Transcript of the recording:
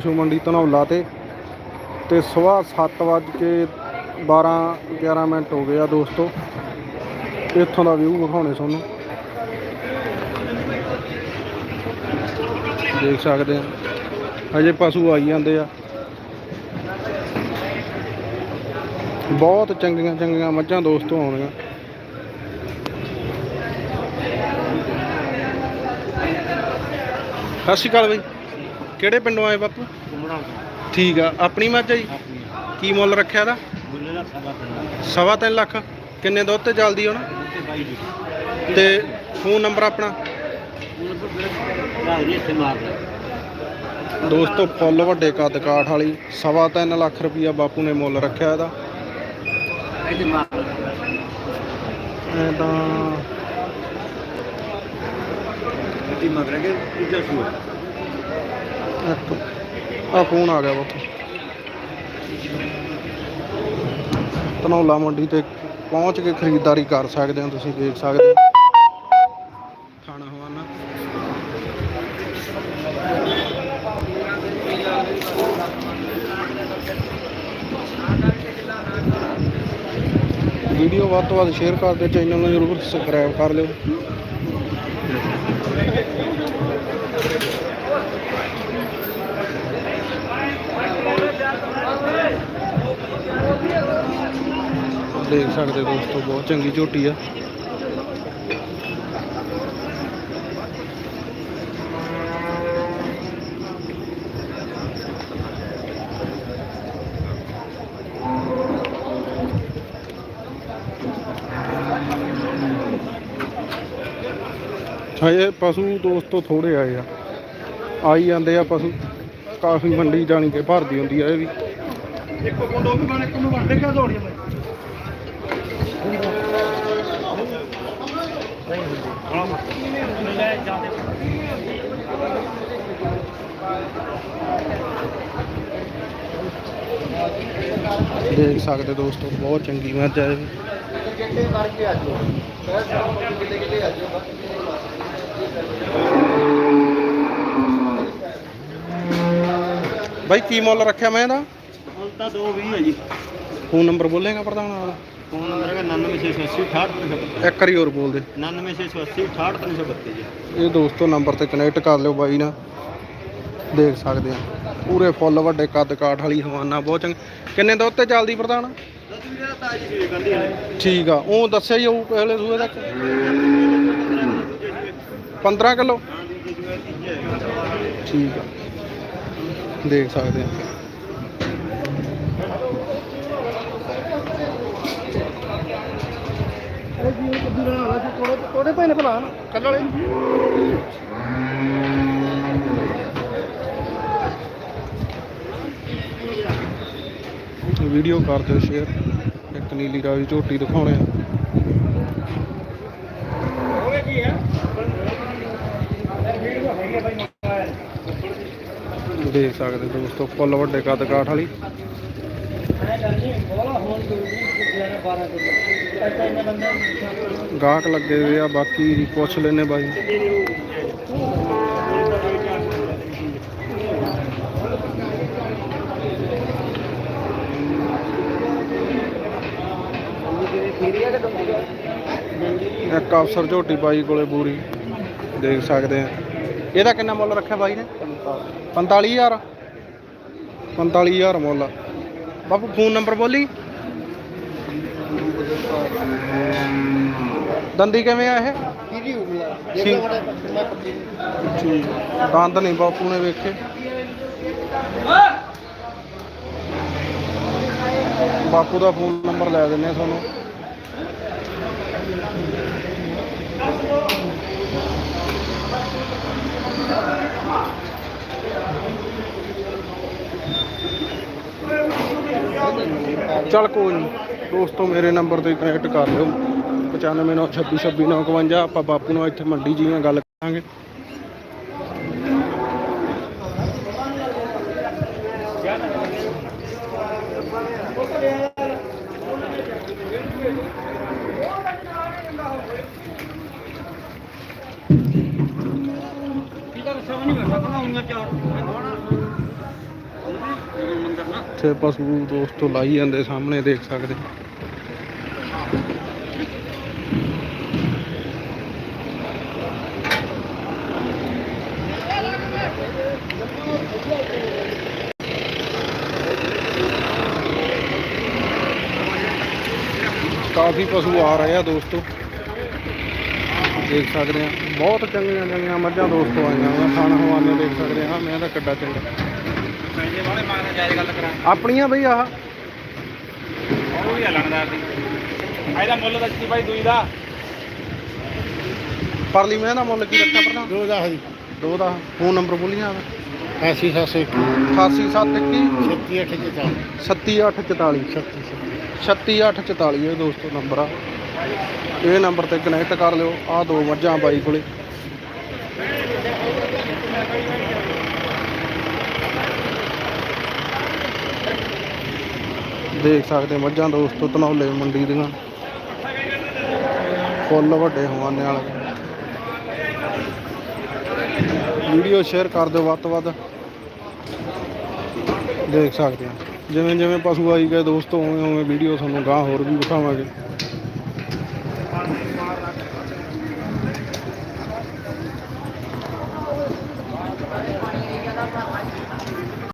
ਪਸ਼ੂ ਮੰਡੀ ਧਨੌਲਾ ਤੇ ਤੇ ਸਵੇਰ 7 ਵੱਜ ਕੇ 12 11 ਮਿੰਟ ਹੋ ਗਏ ਆ ਦੋਸਤੋ। ਇੱਥੋਂ ਦਾ ਵਿਊ ਵਿਖਾਉਣੇ ਤੁਹਾਨੂੰ। ਦੇਖ ਸਕਦੇ ਆ। ਹਜੇ ਪਸ਼ੂ ਆਈ ਜਾਂਦੇ ਆ। ਬਹੁਤ ਚੰਗੀਆਂ ਚੰਗੀਆਂ ਮੱਝਾਂ ਦੋਸਤੋ ਆਉਣੀਆਂ ਸਤਿ ਸ਼੍ਰੀ ਅਕਾਲ ਬਈ। ਕਿਹੜੇ ਪਿੰਡੋਂ ਆਏ ਬਾਪੂ? ਠੀਕ ਆ। ਆਪਣੀ ਮੱਝ ਆ ਜੀ? ਕੀ ਮੁੱਲ ਰੱਖਿਆ ਦਾ ਸਵਾ ਤਿੰਨ ਲੱਖ। ਕਿੰਨੇ ਦੁੱਧ ਤੇ ਚੱਲਦੀ ਹੁਣ ਤੇ ਫੋਨ ਨੰਬਰ ਆਪਣਾ? ਦੋਸਤੋ ਫੁੱਲ ਵੱਡੇ ਕੱਦ ਕਾਠ ਵਾਲੀ ਸਵਾ ਤਿੰਨ ਲੱਖ ਰੁਪਈਆ ਬਾਪੂ ਨੇ ਮੁੱਲ ਰੱਖਿਆ ਇਹਦਾ। ਐ ਤਾਂ ਇੱਕ ਆ ਫੋਨ ਆ ਗਿਆ ਬਾਪੂ। ਧਨੌਲਾ ਮੰਡੀ ਤੇ ਪਹੁੰਚ ਕੇ ਖਰੀਦਦਾਰੀ ਕਰ ਸਕਦੇ ਹੋ, ਤੁਸੀਂ ਦੇਖ ਸਕਦੇ ਹੋ। ਖਾਣਾ ਹਵਾਨਾ। ਵੀਡੀਓ ਵੱਧ ਤੋਂ ਵੱਧ ਸ਼ੇਅਰ ਕਰ ਦਿਓ, ਚੈਨਲ ਨੂੰ ਜ਼ਰੂਰ ਸਬਸਕ੍ਰਾਈਬ ਕਰ ਲਿਓ। ਦੇਖ ਸਕਦੇ ਦੋਸਤੋ ਬਹੁਤ ਚੰਗੀ ਝੋਟੀ ਆ। ਹਜੇ ਪਸ਼ੂ ਦੋਸਤੋ ਥੋੜੇ ਆਏ ਆ। ਆਈ ਜਾਂਦੇ ਆ ਪਸ਼ੂ, ਕਾਫੀ ਮੰਡੀ ਜਾਣੀ ਕਿ ਭਰਦੀ ਹੁੰਦੀ ਆ ਇਹ ਵੀ। ਦੇਖ ਸਕਦੇ ਦੋਸਤੋ ਬਹੁਤ ਚੰਗੀ ਮੱਝ ਆ ਇਹ। ਵੀ ਬਾਈ ਕੀ ਮੁੱਲ ਰੱਖਿਆ ਮੈਂ ਇਹਦਾ? ਹੁਣ ਤਾਂ 220 ਹੈ ਜੀ। ਫੋਨ ਨੰਬਰ ਬੋਲੇਗਾ ਪ੍ਰਧਾਨ ਵਾਲਾ? ਫੋਨ ਨੰਬਰ ਹੈਗਾ 99680 68332 ਇੱਕ ਵਾਰੀ ਹੋਰ ਬੋਲ ਦੇ 99680 68332 ਜੀ। ਇਹ ਦੋਸਤੋ ਨੰਬਰ ਤੇ ਕਨੈਕਟ ਕਰ ਲਿਓ ਬਾਈ ਨਾਲ। ਦੇਖ ਸਕਦੇ ਆ। ਪੂਰੇ ਫੁੱਲ ਵੱਡੇ ਕੱਦ ਕਾਠ ਵਾਲੀ ਹਵਾਨਾ ਬਹੁਤ ਚੰਗ। ਕਿੰਨੇ ਦੁੱਧ ਤੇ ਚੱਲਦੀ ਪ੍ਰਧਾਨ? ਠੀਕ ਆ। ਉਹ ਦੱਸਿਆ ਹੀ ਉਹ ਪਹਿਲੇ ਸੂਏ ਤੱਕ। 15 ਕਿਲੋ? ਠੀਕ ਆ। ਦੇਖ ਸਕਦੇ ਆ। ਤੋੜੇ ਪਏ ਨੇ ਭਲਾ ਕੱਲ ਵਾਲੇ? ਵੀਡੀਓ ਕਰ ਦਿਓ ਸ਼ੇਅਰ ਇੱਕ ਨੀਲੀ ਰਾਵੀ ਝੋਟੀ ਦਿਖਾਉਣੇ ਆ। ਦੇਖ ਸਕਦੇ ਦੋਸਤੋ, ਫੁੱਲ ਵੱਡੇ ਕੱਦ ਕਾਠ ਵਾਲੀ। ਗਾਹਕ ਲੱਗੇ ਹੋਏ ਆ ਬਾਕੀ ਪੁੱਛ ਲੈਨੇ ਬਾਈ। ਇੱਕ ਅਫਸਰ ਝੋਟੀ ਬਾਈ ਕੋਲੇ ਪੂਰੀ ਦੇਖ ਸਕਦੇ ਆ। ਇਹਦਾ ਕਿੰਨਾ ਮੁੱਲ ਰੱਖਿਆ ਬਾਈ ਨੇ? 45000 45000 ਮੁੱਲ। ਬਾਪੂ ਫੋਨ ਨੰਬਰ ਬੋਲੀ। ਦੰਦੀ ਕਿਵੇਂ ਆ ਇਹ? ਠੀਕ। ਠੀਕ। ਦੰਦ ਨਹੀਂ ਬਾਪੂ ਨੇ ਵੇਖੇ। ਬਾਪੂ ਦਾ ਫੋਨ ਨੰਬਰ ਲੈ ਦਿੰਨੇ ਆ ਤੁਹਾਨੂੰ। ਚੱਲ ਕੋਈ ਨਹੀਂ ਦੋਸਤੋ, ਮੇਰੇ ਨੰਬਰ ਤੇ ਕਨੈਕਟ ਕਰ ਲਿਓ। 9596262952 ਆਪਾਂ ਬਾਪੂ ਨਾਲ ਇੱਥੇ ਮੰਡੀ ਜੀਆਂ ਗੱਲ ਕਰਾਂਗੇ। ਇੱਥੇ ਪਸ਼ੂ ਦੋਸਤੋ ਲਾਈ ਜਾਂਦੇ, ਸਾਹਮਣੇ ਦੇਖ ਸਕਦੇ। ਕਾਫੀ ਪਸ਼ੂ ਆ ਰਹੇ ਆ ਦੋਸਤੋ। ਦੇਖ ਸਕਦੇ ਆ। ਬਹੁਤ ਚੰਗੀਆਂ ਚੰਗੀਆਂ ਮੱਝਾਂ ਦੋਸਤੋ ਆਈਆਂ ਵਾ। ਖਾਣ ਹਵਾਨੇ ਦੇਖ ਸਕਦੇ ਆ। ਮੈਂ ਤਾਂ ਕੱਡਾ ਚੰਗਾ। ਪੈਸੇ ਵਾਲੇ ਮਾਰਨ ਜਾਇਜ਼ ਗੱਲ ਕਰਾਂ। ਆਪਣੀਆਂ ਬਈ ਆਹ। ਉਹ ਵੀ ਲੰਗਦਾਰ ਦੀ। ਇਹਦਾ ਮੁੱਲ ਦੱਸੀ ਬਾਈ ਦੂਈ ਦਾ। ਪਰਲੀ ਮੈਂ ਦਾ ਮੁੱਲ ਕੀ ਰੱਖਿਆ ਪ੍ਰਧਾਨ ਦੋ ਦਾ ਜੀ। ਦੋ ਦਾ ਫੋਨ ਨੰਬਰ ਬੋਲੀਆਂ 80 700 88721 78 37844 36844 ਇਹ ਦੋਸਤੋ ਨੰਬਰ ਆ। ਇਹ ਨੰਬਰ ਤੇ ਕਨੈਕਟ ਕਰ ਲਿਓ। ਆ ਦੋ ਮੱਝਾਂ ਬਾਈ ਕੋਲੇ। ਦੇਖ ਸਕਦੇ ਮੱਝਾਂ ਦੋਸਤੋ ਧਨੌਲੇ ਮੰਡੀ ਦੀਆਂ। ਫੁੱਲ ਵੱਡੇ ਹਵਾਨੇ ਵਾਲੇ ਵੀਡੀਓ ਸ਼ੇਅਰ ਕਰ ਦਿਓ ਵੱਧ ਤੋਂ ਵੱਧ। ਦੇਖ ਸਕਦੇ ਆ। ਜਿਵੇਂ ਜਿਵੇਂ ਪਸ਼ੂ ਆਈ ਗਏ, ਦੋਸਤੋ ਉਵੇਂ ਉਵੇਂ ਵੀਡੀਓ ਤੁਹਾਨੂੰ ਗਾਂ ਹੋਰ ਵੀ ਵਿਖਾਵਾਂਗੇ।